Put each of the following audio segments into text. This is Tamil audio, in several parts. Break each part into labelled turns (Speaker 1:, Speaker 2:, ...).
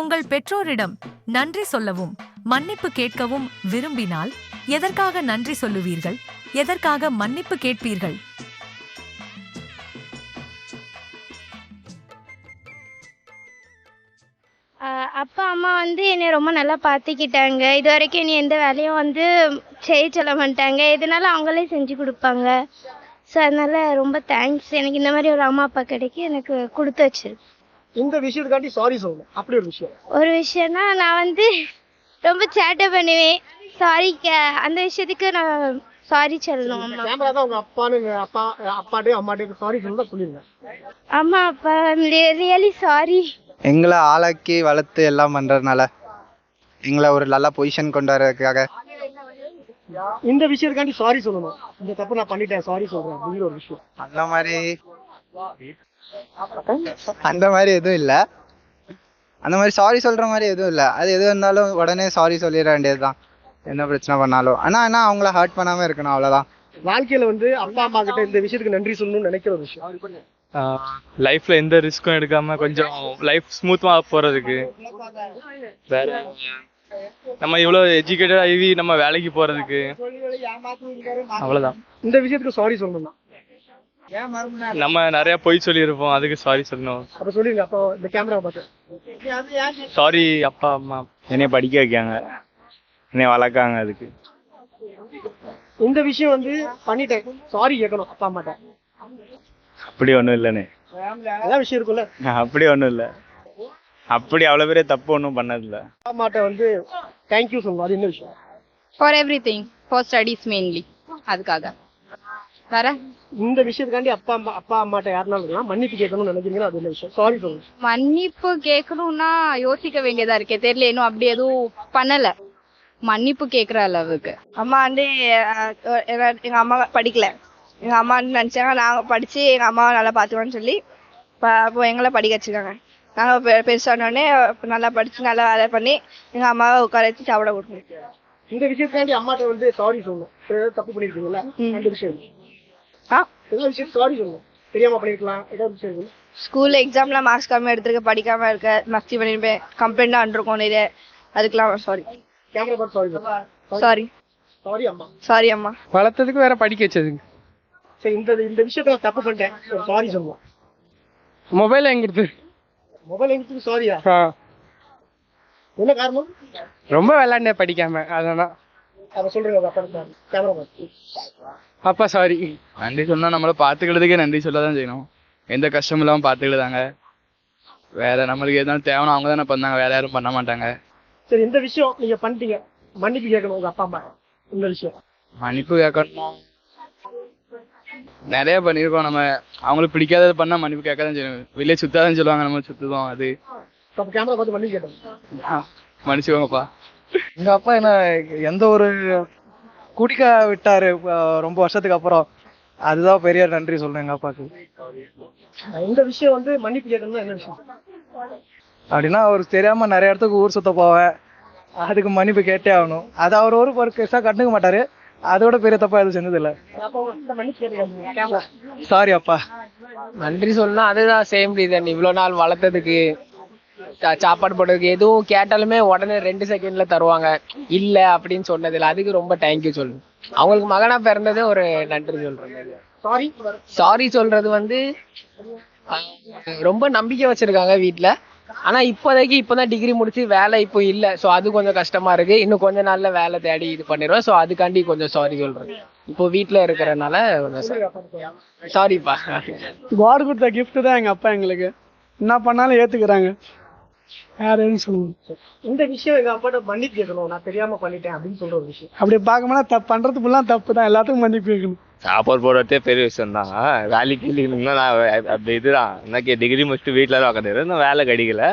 Speaker 1: உங்கள் பெற்றோரிடம் நன்றி சொல்லவும் மன்னிப்பு கேட்கவும் விரும்பினால் எதற்காக நன்றி சொல்லுவீர்கள்? எதற்காக மன்னிப்பு கேட்பீர்கள்?
Speaker 2: அப்பா அம்மா வந்து என்னை ரொம்ப நல்லா பார்த்துக்கிட்டாங்க இது வரைக்கும் என்னை எந்த வேலையும் வந்து செய்ய சொல்ல மாட்டாங்க. எதுனாலும் அவங்களே செஞ்சு கொடுப்பாங்க. ஸோ அதனால ரொம்ப தேங்க்ஸ் எனக்கு இந்த மாதிரி ஒரு அம்மா அப்பா கிடைக்க எனக்கு கொடுத்து வச்சிருக்கு
Speaker 3: இந்த விஷயத்துக்காண்டி சாரி சொல்லணும். அப்படி ஒரு விஷயம்.
Speaker 2: ஒரு விஷயம்னா நான் வந்து ரொம்ப சேட்டை பண்ணுவேன். சாரி அந்த விஷயத்துக்கு நான் சாரி சொல்லணும் அம்மா.
Speaker 3: கேமரா தான் உங்க அப்பான்னு அப்பா அப்பாட்டே அம்மாட்டே சாரி சொல்லணும் சொல்லிருங்க
Speaker 2: அம்மா அப்பா ரியலி சாரி
Speaker 4: எங்களை ஆளாக்கி வளர்த்து எல்லாம் பண்றதுனால எங்களை ஒரு நல்ல பொசிஷன் கொண்டு வர்றதுக்காக
Speaker 3: இந்த விஷயத்துக்காண்டி சாரி சொல்லணும். இந்த தப்பு நான் பண்ணிட்டேன் சாரி சொல்றேன் அப்படிங்கிற ஒரு விஷயம்.
Speaker 4: அந்த மாதிரி அந்த மாதிரி எதுவும் இல்ல. அந்த மாதிரி சாரி சொல்ற மாதிரி எதுவும் இல்ல. அது எது இருந்தாலும் உடனே சாரி சொல்லிட வேண்டியதுதான். என்ன பிரச்சனை பண்ணாலும். ஆனா ஆனா அவங்கள ஹர்ட் பண்ணாம இருக்கணும் அவ்வளவுதான்.
Speaker 3: வாழ்க்கையில வந்து அப்பா அம்மா கிட்ட இந்த விஷயத்துக்கு நன்றி சொல்லணும்னு நினைக்கிற ஒரு விஷயம்.
Speaker 5: லைஃப்ல எந்த ரிஸ்க்கும் எடுக்காம கொஞ்சம் லைஃப் ஸ்மூத்தா போறதுக்கு. வேற நம்ம இவ்வளவு எஜுகேட்டட் ஆகி நம்ம வேலைக்கு போறதுக்கு. அவ்வளவுதான்.
Speaker 3: இந்த விஷயத்துக்கு சாரி சொல்லணும்
Speaker 5: நம்ம நிறைய பொய் சொல்லியிருப்போம். அதுக்கு சாரி சொல்லணும்.
Speaker 3: அப்ப சொல்லிருங்க அப்போ இந்த கேமரா பார்த்து.
Speaker 5: சாரி அப்பா அம்மா.
Speaker 6: என்னைய படிக்க வைக்காங்க. என்னைய வளர்க்காங்க அதுக்கு.
Speaker 3: இந்த விஷயம் வந்து பண்ணிட்டேன். சாரி கேட்கணும் அப்பா அம்மாட்ட.
Speaker 6: அப்படி ஒன்றும் இல்லைண்ணே.
Speaker 3: அதான் விஷயம் இருக்கும்ல.
Speaker 6: அப்படி ஒன்றும் இல்லை. அப்படி அவ்வளோ பெரிய தப்பு ஒன்றும் பண்ணதில்லை.
Speaker 3: அப்பா அம்மாட்ட வந்து தேங்க்யூ சொல்லணும். அது என்ன விஷயம்?
Speaker 7: For everything for studies mainly அதுக்காக. வேற?
Speaker 3: இந்த விஷயத்துக்காண்டி அப்பா அம்மா அப்பா அம்மாட்ட யாருனாலும் மன்னிப்பு கேட்கணும்னு நினைக்கிறீங்களா? அது என்ன விஷயம்? சாரி சொல்லணும்
Speaker 7: மன்னிப்பு கேட்கணும்னா யோசிக்க வேண்டியதா இருக்கே. தெரியல இன்னும் அப்படி எதுவும் பண்ணல. மன்னிப்பு கேட்குற அளவுக்கு.
Speaker 8: அம்மா வந்து எங்க- அம்மா படிக்கல. எங்க அம்மா வந்து நினைச்சாங்க நாங்க படிச்சு எங்க அம்மாவை நல்லா பாத்துக்கோன்னு சொல்லி எங்களை படிக்க வச்சிருக்காங்க. நாங்க பெ- பெருசானோடனே நல்லா படிச்சு நல்லா வேலை பண்ணி எங்க அம்மாவை உட்கார வச்சு சாப்பிட கொடுக்கணும்.
Speaker 3: இந்த விஷயத்துக்காண்டி அம்மாட்ட வந்து சாரி சொல்லணும். தப்பு பண்ணிருக்கீங்களா அந்த விஷயம். ஏதாவது விஷயம் சாரி சொல்லணும். தெரியாம பண்ணிருக்கலாம். ஏதாவது விஷயம் சொல்லணும்.
Speaker 8: ஸ்கூல்ல எக்ஸாம்ல மார்க்ஸ் கம்மியா எடுத்திருக்க படிக்காம இருக்க மஸ்தி பண்ணிருப்பேன் கம்ப்ளைண்ட் வந்திருக்கோம் நிறைய. அதுக்கெல்லாம் சாரி
Speaker 3: கேமரா பார்த்து சாரி
Speaker 8: சாரி
Speaker 3: சாரி அம்மா.
Speaker 8: சாரி அம்மா.
Speaker 9: வளர்த்ததுக்கு வேற படிக்க வச்சதுக்கு
Speaker 3: சரி இந்த இந்த விஷயத்த நான் தப்பு பண்ணிட்டேன் சாரி சொல்லணும்
Speaker 9: மொபைல் எங்கிட்டு
Speaker 3: மொபைல் எங்களுக்கு சாரியா என்ன காரணம்?
Speaker 9: ரொம்ப விளையாண்டேன் படிக்காம அதனால.
Speaker 3: உங்க அப்பா கேமரா பார்த்து
Speaker 9: அப்பா சாரி
Speaker 5: நன்றி சொன்னா நம்மள பாத்துக்கிறதுக்கே நன்றி சொல்ல தான் செய்யணும். எந்த கஷ்டமும் இல்லாம பாத்துக்கிட்டாங்க வேற நம்மளுக்கு எதுனாலும் தேவைன்னு அவங்க தானே பண்ணாங்க வேற யாரும் பண்ண மாட்டாங்க.
Speaker 3: சரி இந்த விஷயம் நீங்க பண்ணிட்டீங்க. மன்னிப்பு கேட்கணும் உங்க அப்பா அம்மா. இந்த விஷயம்.
Speaker 5: மன்னிப்பு கேட்கணும். நிறைய பண்ணியிருக்கோம். நம்ம அவங்களுக்கு பிடிக்காதது பண்ணா மன்னிப்பு கேட்க தான் செய்யணும். வெளியே சுத்தாதான் சொல்லுவாங்க நம்ம சுத்துதோம் அது.
Speaker 3: அப்ப கேமரா பார்த்து மன்னிப்பு கேட்டோம்
Speaker 5: மன்னிச்சுக்கோங்கப்பா.
Speaker 10: எங்க அப்பா என்ன எந்த ஒரு குடிக்க விட்டாரு ரொம்ப வருஷத்துக்கு அப்புறம். அதுதான் பெரிய நன்றி சொல்றேன் எங்க அப்பாக்கு.
Speaker 3: இந்த விஷயம் வந்து மன்னிப்பு கேட்கணும்னா என்ன விஷயம்?
Speaker 10: அப்படின்னா அவர் தெரியாம நிறைய இடத்துக்கு ஊர் சுத்த போவேன். அதுக்கு மன்னிப்பு கேட்டே ஆகணும். அது அவர் ஒரு ஒரு பெருசா கண்டுக்க மாட்டாரு. அதோட பெரிய தப்பா எதுவும் செஞ்சது இல்ல சாரி அப்பா.
Speaker 9: நன்றி சொல்லணும்னா அதுதான் சேம் ரீசன் இவ்வளோ நாள் வளர்த்ததுக்கு. சாப்பாடு போட்டதுக்கு எதுவும் கேட்டாலுமே உடனே ரெண்டு செகண்ட்ல தருவாங்க. இல்ல அப்படின்னு சொன்னதில்ல அதுக்கு ரொம்ப தேங்க்யூ சொல்லணும் அவங்களுக்கு மகனா பிறந்தது ஒரு நன்றி சொல்றேன்
Speaker 3: சாரி
Speaker 9: சாரி சொல்றது வந்து ரொம்ப நம்பிக்கை வச்சிருக்காங்க வீட்ல. ஆனா இப்போதைக்கு இப்பதான் டிகிரி முடிச்சு வேலை இப்போ இல்ல. சோ அது கொஞ்சம் கஷ்டமா இருக்கு. இன்னும் கொஞ்ச நாள்ல வேலை தேடி இது பண்ணிடுவேன் சோ அதுக்காண்டி கொஞ்சம் சாரி சொல்றேன் இப்போ வீட்ல இருக்கிறனால சாரிப்பா
Speaker 10: காட் கொடுத்த gift தான் எங்க அப்பா எங்களுக்கு. என்ன பண்ணாலும் ஏத்துக்கிறாங்க. வேற எதுவும் சொல்லுங்க
Speaker 3: இந்த விஷயம் எங்க அப்பாட்ட மன்னிப்பு கேட்கணும். நான் தெரியாம பண்ணிட்டேன் அப்படின்னு சொல்ற ஒரு விஷயம்.
Speaker 10: அப்படி பார்க்கணும்னா தப்பு பண்றது ஃபுல்லாக தப்பு தான். எல்லாத்துக்கும் மன்னிப்பு கேட்கணும்.
Speaker 6: சாப்பாடு போடுறதே பெரிய விஷயம் தான் வேலைக்கு இல்லைன்னா நான் அப்படி இதுதான். எனக்கு டிகிரி முடிச்சுட்டு வீட்டில் தான் உட்காந்துரு இன்னும் வேலை கிடைக்கல.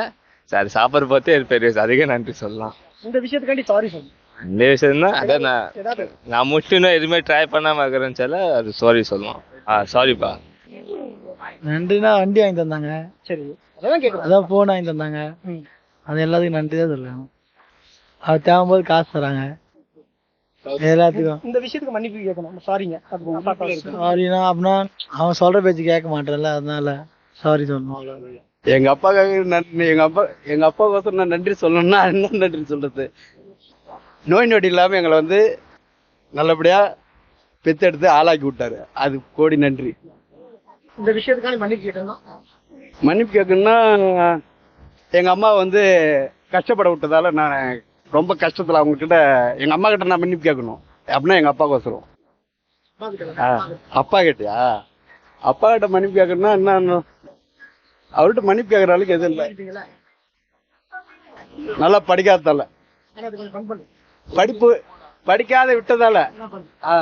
Speaker 6: சரி சாப்பாடு பார்த்தே அது பெரிய விஷயம். அதுக்கே நன்றி சொல்லலாம்.
Speaker 3: இந்த விஷயத்துக்காண்டி சாரி சொல்லணும்
Speaker 6: இந்த விஷயம் தான் அதான் நான் நான் முடிச்சுட்டு இன்னும் எதுவுமே ட்ரை பண்ணாம இருக்கிறேன்னு சொல்ல அது சாரி சொல்லலாம். ஆ சாரிப்பா
Speaker 10: நன்றினா வண்டி வாங்கி தந்தாங்க.
Speaker 3: சரி. அதான் கேட்கணும்
Speaker 10: அதான் போன் வாங்கி தந்தாங்க அது எல்லாத்துக்கும் நன்றி தான் சொல்லுவேன் அது தேவைம்போது காசு தராங்க. எல்லாத்துக்கும்.
Speaker 3: இந்த விஷயத்துக்கு மன்னிப்பு கேட்கணும். சாரிங்க.
Speaker 10: சாரினா அப்படின்னா அவன் சொல்ற பேச்சு கேட்க மாட்டேன்ல அதனால சாரி சொல்லணும்.
Speaker 11: எங்க அப்பாவுக்கு நன்றி எங்க அப்பா எங்க அப்பாவுக்கு நான் நன்றி சொல்லணும்னா என்ன நன்றி சொல்றது? நோய் நொடி இல்லாம எங்களை வந்து நல்லபடியா பெத்தெடுத்து ஆளாக்கி விட்டாரு. அது கோடி நன்றி.
Speaker 3: இந்த விஷயத்துக்காண்டி மன்னிப்பு கேட்டோம்னா
Speaker 11: மன்னிப்பு கேட்கணும்னா எங்க அம்மா வந்து கஷ்டப்பட விட்டதால நான் ரொம்ப கஷ்டத்துல அவங்க கிட்ட எங்க அம்மா கிட்ட நான் மன்னிப்பு கேட்கணும். அப்படின்னா எங்க அப்பாவுக்கு வசரம் ஆ, அப்பா கிட்டயா? அப்பா கிட்ட மன்னிப்பு கேட்கணும்னா என்ன அவர்கிட்ட மன்னிப்பு கேட்கற அளவுக்கு எதுவும் இல்லை. நல்லா படிக்காததால.
Speaker 3: ஆனா அது கொஞ்சம் fun பண்ணு.
Speaker 11: படிப்பு படிக்காத விட்டதால. ஆ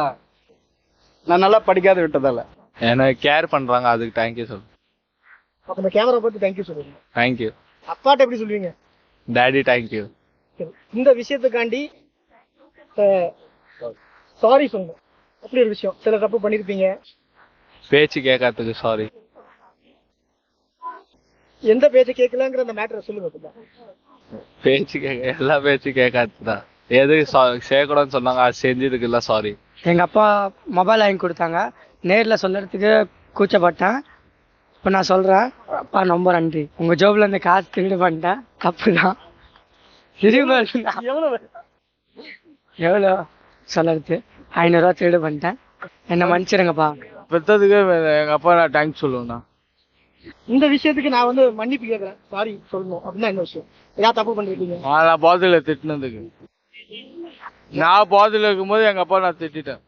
Speaker 11: நான் நல்லா படிக்காத விட்டதால.
Speaker 6: எனக்கு கேர் பண்றாங்க அதுக்கு தேங்க்யூ சொல்
Speaker 3: அப்ப இந்த கேமரா பார்த்து தேங்க்யூ சொல்லுங்க.
Speaker 6: தேங்க்யூ
Speaker 3: அப்பாட்ட எப்படி சொல்லுவீங்க?
Speaker 6: Daddy thank you.
Speaker 3: இந்த விஷயத்துக்காண்டி சாரி சொல்லணும். அப்படி ஒரு விஷயம். சில தப்பு பண்ணிருப்பீங்க.
Speaker 6: பேச்சு கேட்கறதுக்கு சாரி
Speaker 3: எந்த பேச்சை கேட்கலங்கிற அந்த மேட்டரை சொல்லுங்க.
Speaker 6: பேச்சு கேட்க எல்லா பேச்சு கேட்காது தான் எது சேர்க்கணும்னு சொன்னாங்க அது செஞ்சதுக்கு இல்லை சாரி
Speaker 12: எங்கள் அப்பா மொபைல் வாங்கி கொடுத்தாங்க. நேரில் சொல்கிறதுக்கு கூச்சப்பட்டேன். இப்போ நான் சொல்கிறேன் அப்பா ரொம்ப நன்றி. உங்கள் ஜோபில் இந்த காசு திருடு பண்ணிட்டேன். தப்பு தான்
Speaker 3: எவ்வளவு?
Speaker 12: எவ்வளோ? சொல்லுறது. ஐநூறுரூவா திருடு பண்ணிட்டேன். என்னை மன்னிச்சிடுங்கப்பா
Speaker 5: பெற்றதுக்கு எங்கள் அப்பா நான் தேங்க்ஸ் சொல்லுவேண்ணா
Speaker 3: இந்த விஷயத்துக்கு நான் வந்து மன்னிப்பு கேட்கறேன் சாரி சொல்லணும். அப்படின்னா என்ன விஷயம்? ஏதாவது தப்பு பண்ணிருக்கீங்க?
Speaker 5: நான் பாதியில் திட்டினதுக்கு. நான் பாதியில் இருக்கும்போது எங்கள் அப்பா நான் திட்டிட்டேன்.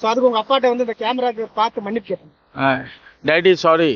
Speaker 3: ஸோ அதுக்கு உங்க அப்பாட்ட வந்து இந்த கேமராக்கு பார்த்து மன்னிப்பு கேட்டேன்.
Speaker 5: Daddy sorry